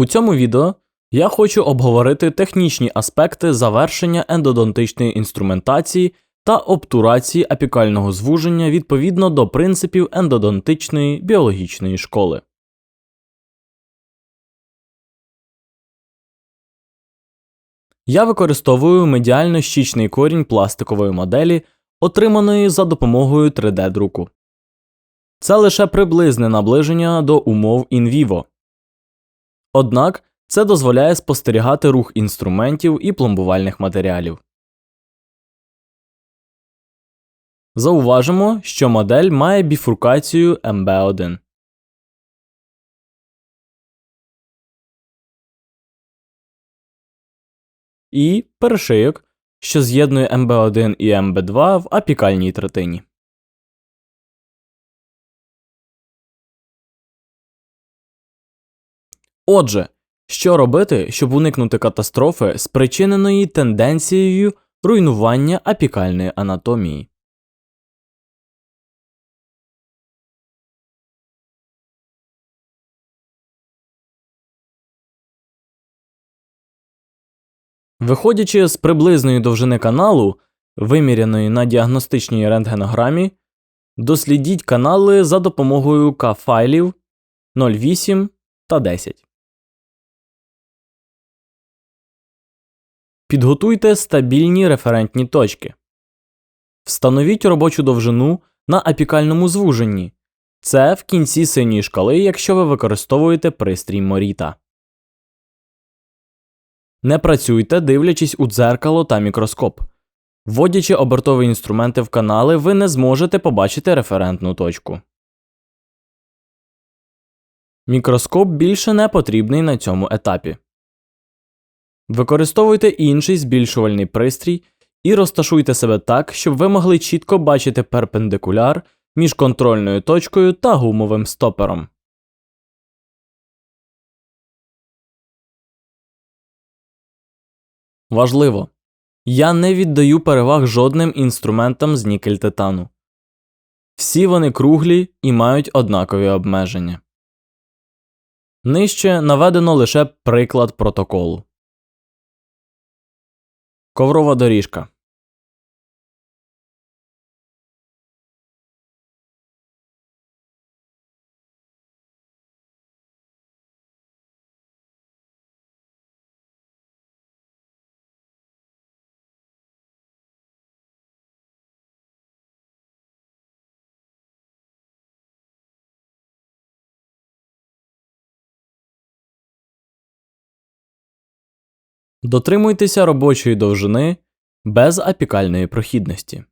У цьому відео я хочу обговорити технічні аспекти завершення ендодонтичної інструментації та обтурації апікального звуження відповідно до принципів ендодонтичної біологічної школи. Я використовую медіально-щічний корінь пластикової моделі, отриманої за допомогою 3D-друку. Це лише приблизне наближення до умов інвіво. Однак це дозволяє спостерігати рух інструментів і пломбувальних матеріалів. Зауважимо, що модель має біфуркацію MB1. І перешийок, що з'єднує MB1 і MB2 в апікальній третині. Отже, що робити, щоб уникнути катастрофи, спричиненої тенденцією руйнування апікальної анатомії? Виходячи з приблизної довжини каналу, виміряної на діагностичній рентгенограмі, дослідіть канали за допомогою К-файлів 08 та 10. Підготуйте стабільні референтні точки. Встановіть робочу довжину на апікальному звуженні. Це в кінці синьої шкали, якщо ви використовуєте пристрій Morita. Не працюйте, дивлячись у дзеркало та мікроскоп. Вводячи обертові інструменти в канали, ви не зможете побачити референтну точку. Мікроскоп більше не потрібний на цьому етапі. Використовуйте інший збільшувальний пристрій і розташуйте себе так, щоб ви могли чітко бачити перпендикуляр між контрольною точкою та гумовим стопером. Важливо. Я не віддаю переваг жодним інструментам з нікель титану. Всі вони круглі і мають однакові обмеження. Нижче наведено лише приклад протоколу. Коврова доріжка. Дотримуйтеся робочої довжини без апікальної прохідності.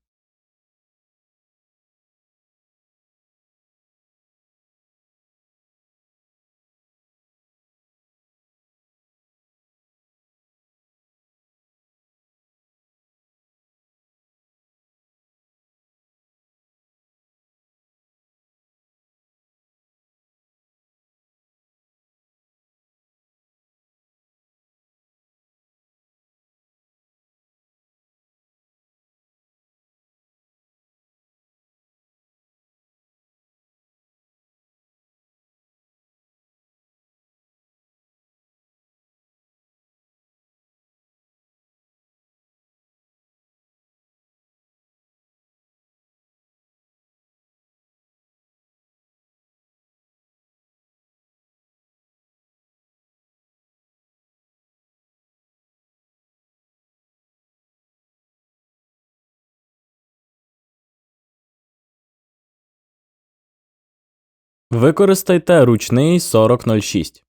Використайте ручний 4006.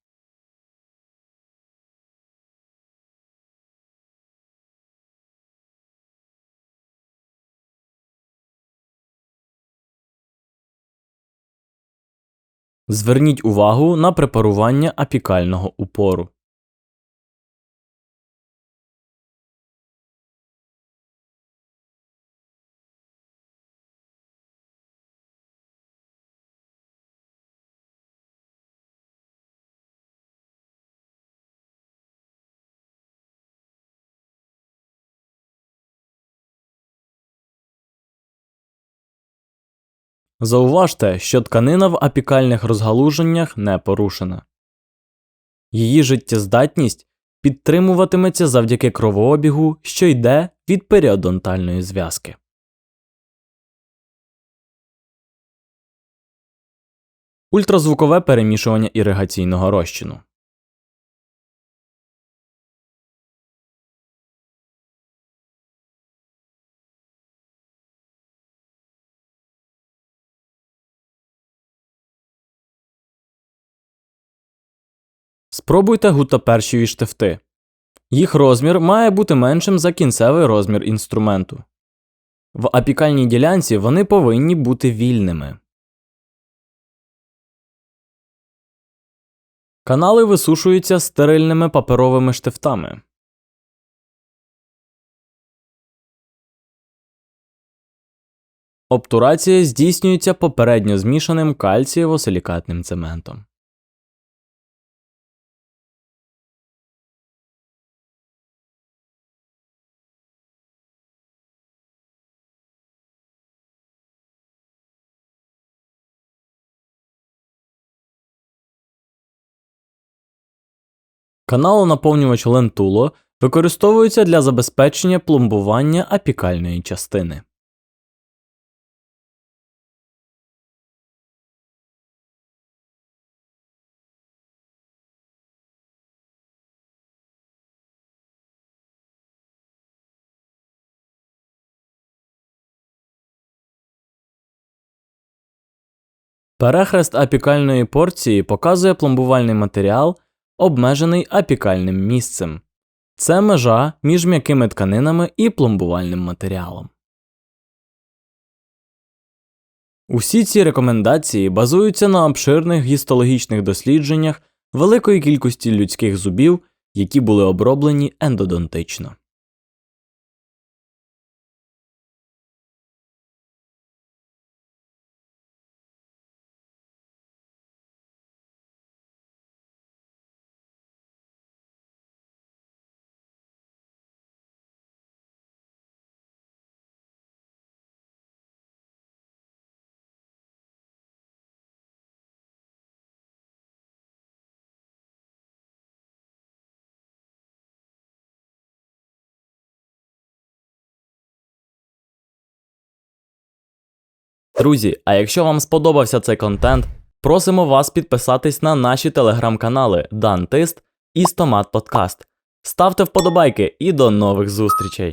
Зверніть увагу на препарування апікального упору. Зауважте, що тканина в апікальних розгалуженнях не порушена. Її життєздатність підтримуватиметься завдяки кровообігу, що йде від періодонтальної зв'язки. Ультразвукове перемішування іригаційного розчину. Спробуйте гутопершіві штифти. Їх розмір має бути меншим за кінцевий розмір інструменту. В апікальній ділянці вони повинні бути вільними. Канали висушуються стерильними паперовими штифтами. Обтурація здійснюється попередньо змішаним кальцієво-силікатним цементом. Каналонаповнювач лентуло використовується для забезпечення пломбування апікальної частини. Перехрест апікальної порції показує пломбувальний матеріал, обмежений апікальним місцем. Це межа між м'якими тканинами і пломбувальним матеріалом. Усі ці рекомендації базуються на обширних гістологічних дослідженнях великої кількості людських зубів, які були оброблені ендодонтично. Друзі, а якщо вам сподобався цей контент, просимо вас підписатись на наші телеграм-канали Дантист і Стомат Подкаст. Ставте вподобайки і до нових зустрічей!